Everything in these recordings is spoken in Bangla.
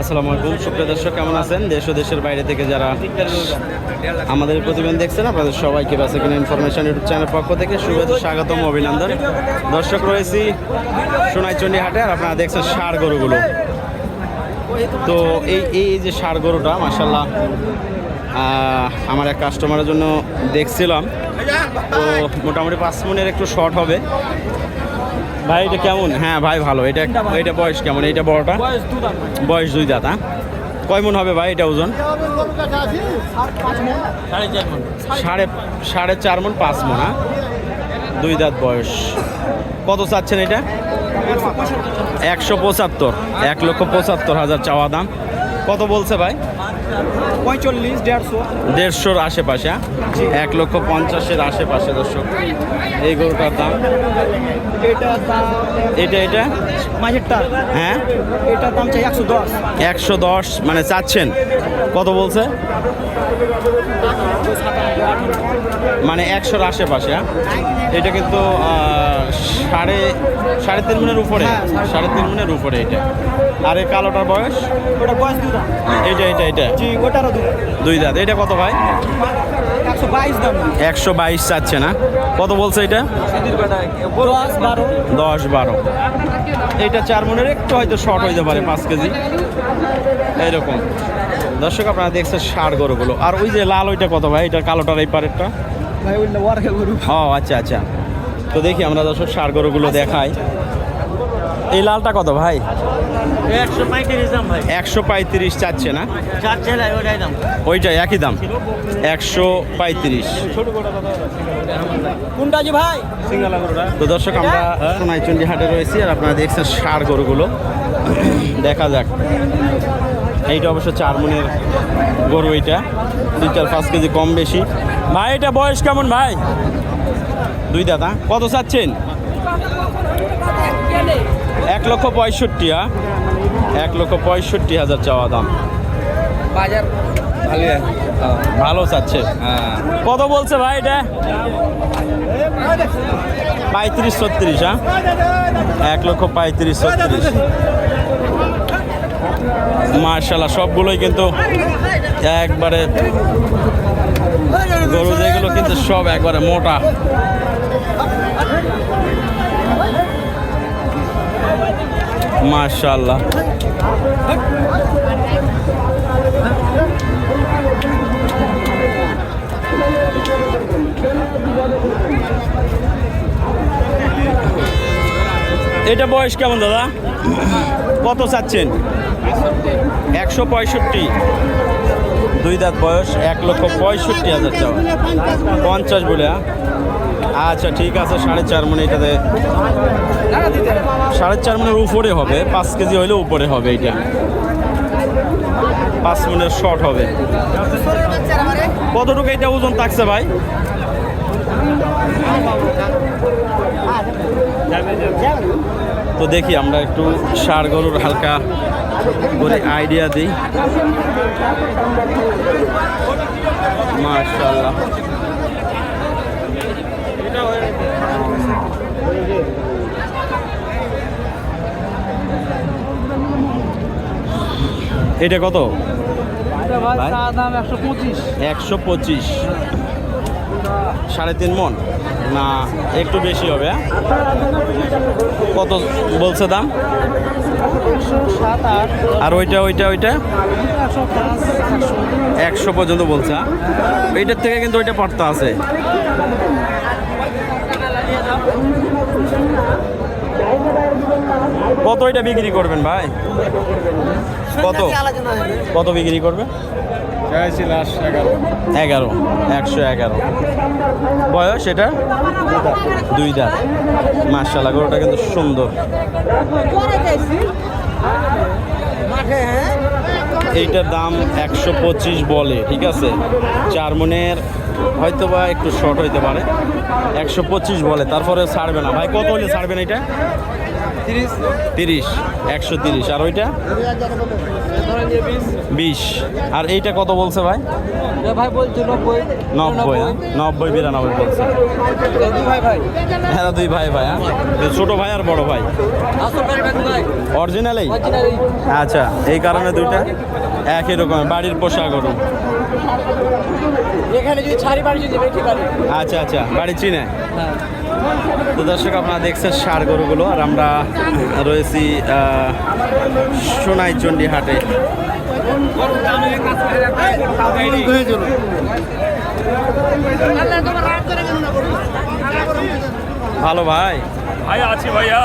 আসসালামু আলাইকুম। সুপ্রিয় দর্শক, কেমন আছেন? দেশ ও দেশের বাইরে থেকে যারা আমাদের প্রতিবেদন দেখছেন, আপনাদের সবাইকে বেসে কিনা ইনফরমেশন ইউটিউব চ্যানেল পক্ষ থেকে শুভেচ্ছা, স্বাগতম, অভিনন্দন। দর্শক, রয়েছি সোনাইচন্ডী হাটে আর আপনারা দেখছেন ষাড় গরুগুলো। তো এই এই যে ষাড় গরুটা মাসাল্লাহ আমার এক কাস্টমারের জন্য দেখছিলাম। তো মোটামুটি পাঁচ মনের একটু শর্ট হবে। ভাই এটা কেমন? হ্যাঁ ভাই ভালো। এটা এটা বয়স কেমন? এটা বড়টা? বয়স দুই দাঁত হ্যাঁ? কয় মন হবে ভাই এটা ওজন? সাড়ে সাড়ে চার মন পাঁচ মন হ্যাঁ? দুই দাঁত বয়স। কত চাচ্ছেন এটা? একশো পঁচাত্তর। এক লক্ষ পঁচাত্তর হাজার চাওয়া দাম। কত বলছে ভাই? পঁয়তাল্লিশ দেড়শো। দেড়শোর আশেপাশে হ্যাঁ? এক লক্ষ পঞ্চাশের আশেপাশে দর্শক। এই গরুটার দাম? এটা দাম এটা এটা? মাঝেরটা। হ্যাঁ? এটার দাম চাই একশো দশ। একশো দশ মানে চাচ্ছেন। কত বলছে? মানে একশোর আশেপাশে হ্যাঁ? এটা কিন্তু সাড়ে সাড়ে তিন মিনের উপরে। সাড়ে তিন। মিনের উপরে এটা। আর এই কালোটার বয়স? ওটা বয়স এইটা এটা এটা। জি ওটারও দু দুই দাঁত। এটা কত ভাই? একশো বাইশ দাম। একশো বাইশ চাচ্ছে না। কত বলছে এটা? দশ বারো। দশ বারো। এইটা চার মনের একটু হয়তো শর্ট হইতে পারে পাঁচ কেজি। এইরকম। দর্শক আপনারা দেখছেন ষাড় গরুগুলো। আর ওই যে লাল ওইটা কত ভাই? এটা কালোটার এই পারেরটা? ও আচ্ছা আচ্ছা। তো দেখি আমরা দর্শক ষাড় গরুগুলো দেখাই। এই লালটা কত ভাই? একশো পঁয়ত্রিশ দাম ভাই। একশো পঁয়ত্রিশ চাচ্ছে না? চার ছেলে ওটাই দাম। ওইটা একই দাম। একশো পঁয়ত্রিশ। কোনটা যে ভাই? সিঙ্গালা তো দর্শক আমরা সোনাইচন্ডী হাটে রয়েছি আর আপনারা দেখছেন ষাড় গরুগুলো। দেখা যাক। এইটা অবশ্য চার মনের গরু এইটা দুই চার পাঁচ কেজি কম বেশি। ভাই এটা বয়স কেমন ভাই? দুই দাদা কত চাচ্ছেন? এক লক্ষ পঁয়ষট্টি হ্যাঁ এক লক্ষ পঁয়ষট্টি হাজার চাওয়া দাম। বাজার ভালো ভালো চাচ্ছে। কত বলছে ভাই এটা? পঁয়ত্রিশ ছত্রিশ হ্যাঁ এক লক্ষ পঁয়ত্রিশ ছত্রিশ। মার্শাল্লাহ সবগুলোই কিন্তু একবারে গরু যেগুলো কিন্তু সব একবারে মোটা। মার্শাল্লাহ এটা বয়স কেমন, দাদা? কত চাচ্ছেন? একশো পঁয়ষট্টি। দুই দাঁত বয়স, এক লক্ষ পঁয়ষট্টি হাজার চাওয়া পঞ্চাশ বলে হ্যাঁ? আচ্ছা ঠিক আছে, সাড়ে চার মানে এটাতে সাড়ে চার মনের উপরে হবে, পাঁচ কেজি হইলে উপরে হবে এটা পাঁচ মনের শর্ট হবে। কতটুকু এটা ওজন থাকছে ভাই? তো দেখি আমরা একটু সার গরুর হালকা করে আইডিয়া দিই। মাশাল্লাহ এটা কত? একশো পঁচিশ। সাড়ে তিন মন? না একটু বেশি হবে হ্যাঁ? কত বলছে দাম? আর ওইটা ওইটা ওইটা? একশো পর্যন্ত বলছে হ্যাঁ? এইটার থেকে কিন্তু ওইটা পারতা আছে। কত এটা বিক্রি করবেন ভাই? কত? কত বিক্রি করবে? চাইছি লাস্ট এগারো। এগারো একশো এগারো। বয়স এটা? দুই দাঁত। মার্শাল্লাহ গরুটা কিন্তু সুন্দর। হ্যাঁ এইটার দাম একশো পঁচিশ বলে ঠিক আছে? চার মনের হয়তো বা একটু শর্ট হইতে পারে। একশো পঁচিশ বলে তারপরে ছাড়বে না। ভাই কত হলে ছাড়বেন এটা? তিরিশ। একশো তিরিশ। আর ওইটা? বিশ। আর এইটা কত বলছে ভাই? ভাই বলছে নব্বই। নব্বই হ্যাঁ? নব্বই। বিরানব্বই বলছে। হ্যাঁ দুই ভাই ভাই হ্যাঁ? ছোট ভাই আর বড় ভাই? অরিজিনালেই আচ্ছা এই কারণে দুইটা? একই রকম বাড়ির পোষা গরু এখানে যদি ছাড়ি বাড়ি যদি আচ্ছা আচ্ছা বাড়ি চিনে? হ্যাঁ। তো দর্শক আপনারা দেখছেন সার গরুগুলো আর আমরা রয়েছি সোনাইচন্ডী হাটে। ভালো ভাই? ভাইয়া আছি ভাইয়া।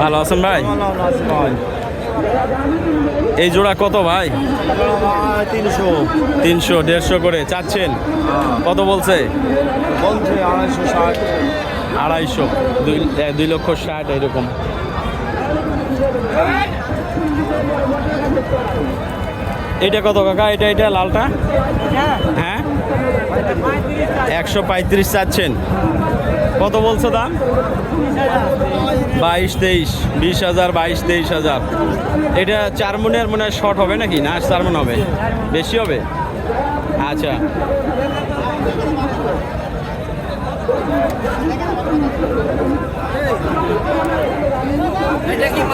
ভালো আছেন ভাই? এই জোড়া কত ভাই? তিনশো তিনশো দেড়শো করে চাচ্ছেন? কত বলছে? বলছে আড়াইশো ষাট আড়াইশো দুই দুই লক্ষ ষাট এরকম। এটা কত কাকা? এটা এটা লালটা? হ্যাঁ? একশো পঁয়ত্রিশ চাচ্ছেন। কত বলছো দাম? বাইশ তেইশ, বিশ হাজার, বাইশ তেইশ হাজার। এটা চার মনের মনে হয় শর্ট হবে নাকি? না চার মন হবে। বেশি হবে? আচ্ছা এটা কি মামা মামা করব আছে দেখি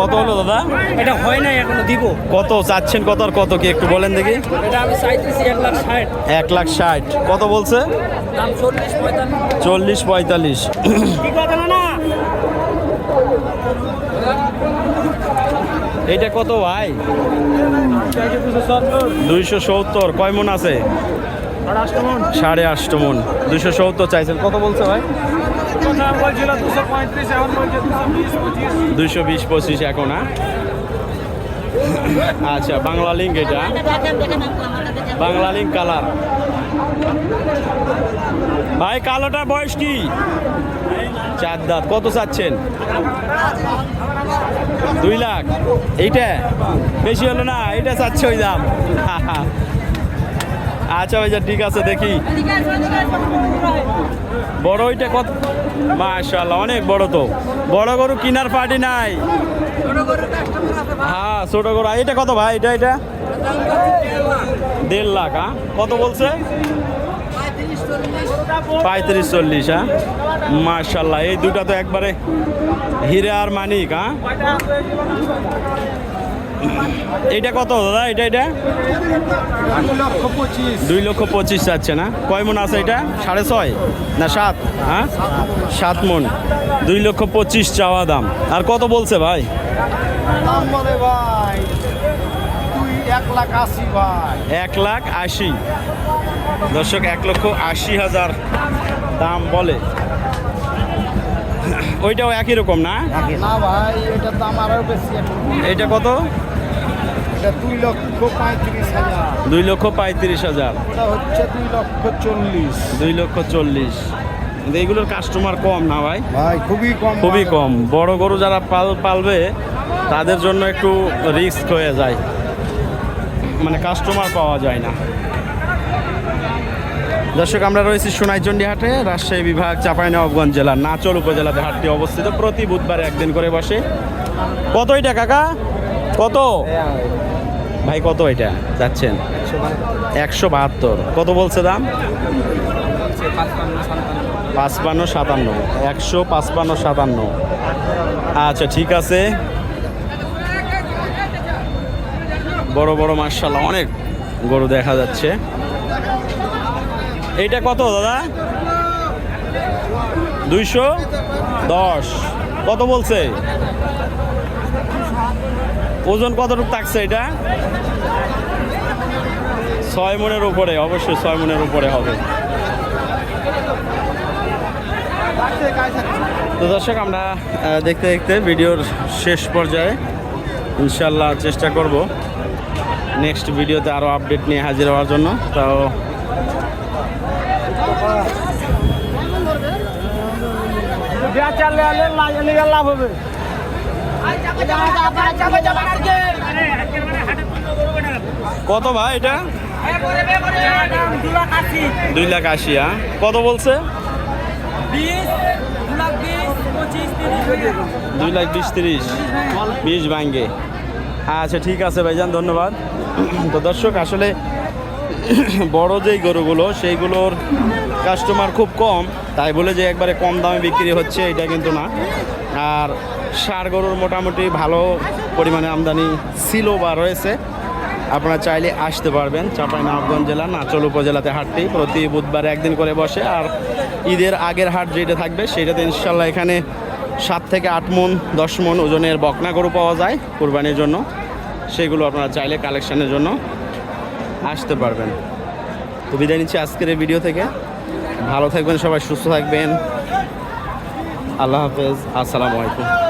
কত হলো দাদা? এটা হয় নাই এখনও দিব। কত চাচ্ছেন কত আর কত কি একটু বলেন দেখি? এটা আমি চাইতেছি এক লাখ ষাট। এক লাখ ষাট। কত বলছে? চল্লিশ পঁয়তাল্লিশ। এইটা কত ভাই? দুইশো সত্তর। কয় মন আছে? সাড়ে আটশো মন? দুশো সত্তর চাইছেন। কত বলছে ভাই? দুশো বিশ পঁচিশ। এখন হ্যাঁ? আচ্ছা বাংলা লিঙ্ক এটা। বাংলা লিঙ্ক কালার ভাই কালোটা বয়স কি? চার দাঁত। কত চাচ্ছেন? দুই লাখ। এইটা? বেশি হলো না এইটা চাচ্ছে ওই দাম। আচ্ছা ভাই ঠিক আছে, দেখি। বড় ওইটা কত? মাশাল্লাহ অনেক বড় তো। বড় গরু কিনার পার্টি নাই। হ্যাঁ ছোট গরু। এটা কত ভাই? এটা এটা? দেড় লাখ হ্যাঁ? কত বলছে? পঁয়ত্রিশ চল্লিশ হ্যাঁ? মার্শাল্লাহ এই দুটা তো একবারে হিরে আর মানিক হ্যাঁ? এইটা কত দাদা? এটা এটা পঁচিশ দুই লক্ষ পঁচিশ যাচ্ছে না? কয় মন আছে এটা? সাড়ে ছয়। না সাত। হ্যাঁ? সাত মন। দুই লক্ষ পঁচিশ চাওয়া দাম। আর কত বলছে ভাই? ভাই এক লাখ আশি। ভাই এক লাখ আশি দর্শক এক লক্ষ আশি হাজার দাম বলে। ওইটাও একই রকম না? না ভাই এটার দাম আরও বেশি। এখন এইটা কত? এটা দুই লক্ষ পঁয়ত্রিশ হাজার। দুই লক্ষ পঁয়ত্রিশ হাজার। এটা হচ্ছে দুই লক্ষ চল্লিশ। দুই লক্ষ চল্লিশ। কিন্তু এইগুলোর কাস্টমার কম না ভাই? ভাই খুবই কম খুবই কম। বড় গরু যারা পাল পালবে তাদের জন্য একটু রিস্ক হয়ে যায়। মানে কাস্টমার পাওয়া যায় না। দর্শক আমরা রয়েছি সোনাইচন্ডী হাটে রাজশাহী বিভাগ চাঁপাইনবাবগঞ্জ জেলার নাচল উপজেলাতে হাটটি অবস্থিত। প্রতি বুধবারে একদিন করে বসে। কতই এটা কাকা? কত? ভাই, কত এটা? যাচ্ছেন? একশো বাহাত্তর। কত বলছে দাম? পাঁচপান্ন সাতান্ন। একশো পাঁচপান্ন সাতান্ন। আচ্ছা ঠিক আছে। বড় বড় মার্শাল অনেক গরু দেখা যাচ্ছে। এইটা কত, দাদা? দুইশো দশ। কত বলছে? ওজন কতটুকু থাকছে এটা? ছয় মনের উপরে, অবশ্যই ছয় মনের উপরে হবে। তো দর্শক, আমরা দেখতে দেখতে ভিডিওর শেষ পর্যায়ে ইনশাল্লাহ চেষ্টা করব নেক্সট ভিডিওতে আরও আপডেট নিয়ে হাজির হওয়ার জন্য। তাও লাভ হবে। কত ভাই এটা? দুই লাখ আশি হ্যাঁ? কত বলছে? দুই লাখ বিশ তিরিশ। বিশ ভাঙ্গে। আচ্ছা ঠিক আছে ভাইজান, ধন্যবাদ। তো দর্শক, আসলে বড় যেই গরুগুলো, সেইগুলোর কাস্টমার খুব কম। তাই বলে যে একবারে কম দামে বিক্রি হচ্ছে, এটা কিন্তু না। আর সার গরুর মোটামুটি ভালো পরিমাণে আমদানি ছিল বা রয়েছে। আপনারা চাইলে আসতে পারবেন চাঁপাইনবাবগঞ্জ জেলা, নাচল উপজেলাতে হাটটি। প্রতি বুধবার একদিন করে বসে আর ঈদের আগের হাট যেটা থাকবে সেটাতে ইনশাল্লাহ এখানে সাত থেকে আট মন, দশ মন ওজনের বকনা গরু পাওয়া যায় কোরবানির জন্য। সেগুলো আপনারা চাইলে কালেকশনের জন্য আসতে পারবেন। তো বিদায় নিচ্ছি আজকের এই ভিডিও থেকে। ভালো থাকবেন সবাই, সুস্থ থাকবেন। আল্লাহ হাফেজ। আসসালামু আলাইকুম।